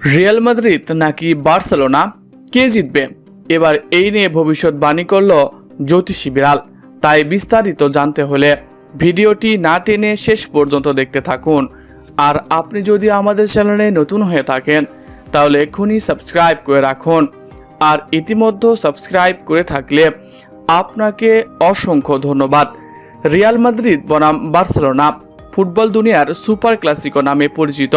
Real Madrid নাকি Barcelona? কে জিতবে? এবার এই নিয়ে ভবিষ্যৎবাণী করল জ্যোতিষী বিড়াল। তাই বিস্তারিত জানতে হলে ভিডিওটি না টেনে শেষ পর্যন্ত দেখতে থাকুন। আর আপনি যদি আমাদের চ্যানেলে নতুন হয়ে থাকেন, তাহলে এক্ষুনি সাবস্ক্রাইব করে রাখুন। আর ইতিমধ্যে সাবস্ক্রাইব করে থাকলে আপনাকে অসংখ্য ধন্যবাদ। রিয়াল মাদ্রিদ বনাম বার্সেলোনা, ফুটবল দুনিয়ার সুপার ক্লাসিকো নামে পরিচিত।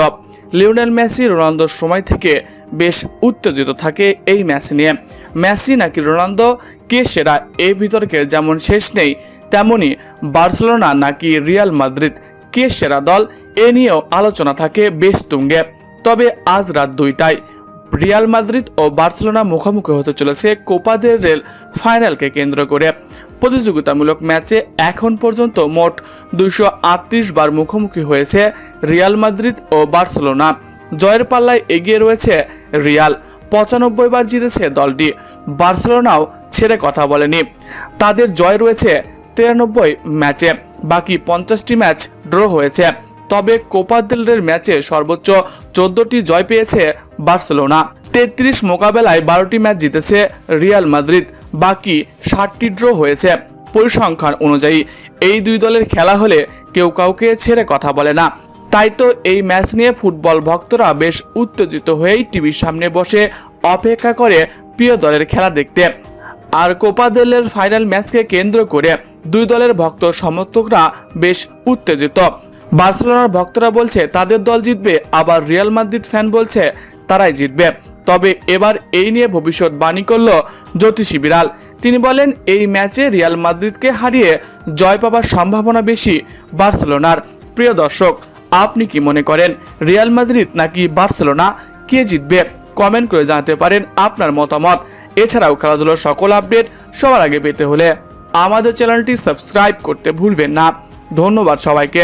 লিওনেল মেসি, রোনালদোর সময় থেকে বেশ উত্তেজিত থাকে এই ম্যাচ নিয়ে। মেসি নাকি রোনালদো? কে সেরা? এই বিতর্কের যেমন শেষ নেই, তেমনি বার্সেলোনা নাকি রিয়াল মাদ্রিদ? কে সেরা দল? এ নিয়েও আলোচনা থাকে বেশ তুঙ্গে। তবে আজ রাত দুইটায় রিয়াল মাদ্রিদ ও বার্সেলোনা মুখোমুখি হতে চলেছে কোপাদের রেল ফাইনালকে কেন্দ্র করে। প্রতিযোগিতামূলক ম্যাচে এখন পর্যন্ত মোট দুইশো বার মুখোমুখি হয়েছে রিয়াল মাদ্রিদ ও বার্সেলোনা। জয়ের পাল্লায় এগিয়ে রয়েছে রিয়াল। পঁচানব্বই বার জিতেছে দলটি। বার্সেলোনাও ছেড়ে কথা বলেনি। তাদের জয় রয়েছে তিরানব্বই ম্যাচে। বাকি পঞ্চাশটি ম্যাচ ড্র হয়েছে। তবে কোপা দেল রের ম্যাচে সর্বোচ্চ চোদ্দটি জয় পেয়েছে বার্সেলোনা। তেত্রিশ মোকাবেলায় বারোটি ম্যাচ জিতেছে রিয়াল মাদ্রিদ, বাকি ষাটটি ড্র হয়েছে পরিসংখ্যান অনুযায়ী। এই দুই দলের খেলা হলে কেউ কাউকে ছেড়ে কথা বলে না। তাই তো এই ম্যাচ নিয়ে ফুটবল ভক্তরা বেশ উত্তেজিত হয়েই টিভির সামনে বসে অপেক্ষা করে প্রিয় দলের খেলা দেখতে। আর কোপা দেলের ফাইনাল ম্যাচকে কেন্দ্র করে দুই দলের ভক্ত সমর্থকরা বেশ উত্তেজিত। বার্সেলোনার ভক্তরা বলছে, তাদের দল জিতবে, আবার রিয়াল মাদ্রিদ ফ্যান বলছে, তারাই জিতবে। তবে এবার এই নিয়ে ভবিষ্যৎবাণী করল জ্যোতিষী বিড়াল। তিনি বলেন, এই ম্যাচে রিয়াল মাদ্রিদকে হারিয়ে জয় পাবার সম্ভাবনা বেশি বার্সেলোনার। প্রিয় দর্শক, আপনি কি মনে করেন, রিয়াল মাদ্রিদ নাকি বার্সেলোনা? কে জিতবে? কমেন্ট করে জানাতে পারেন আপনার মতামত। এছাড়াও খেলাধুলোর সকল আপডেট সবার আগে পেতে হলে আমাদের চ্যানেলটি সাবস্ক্রাইব করতে ভুলবেন না। ধন্যবাদ সবাইকে।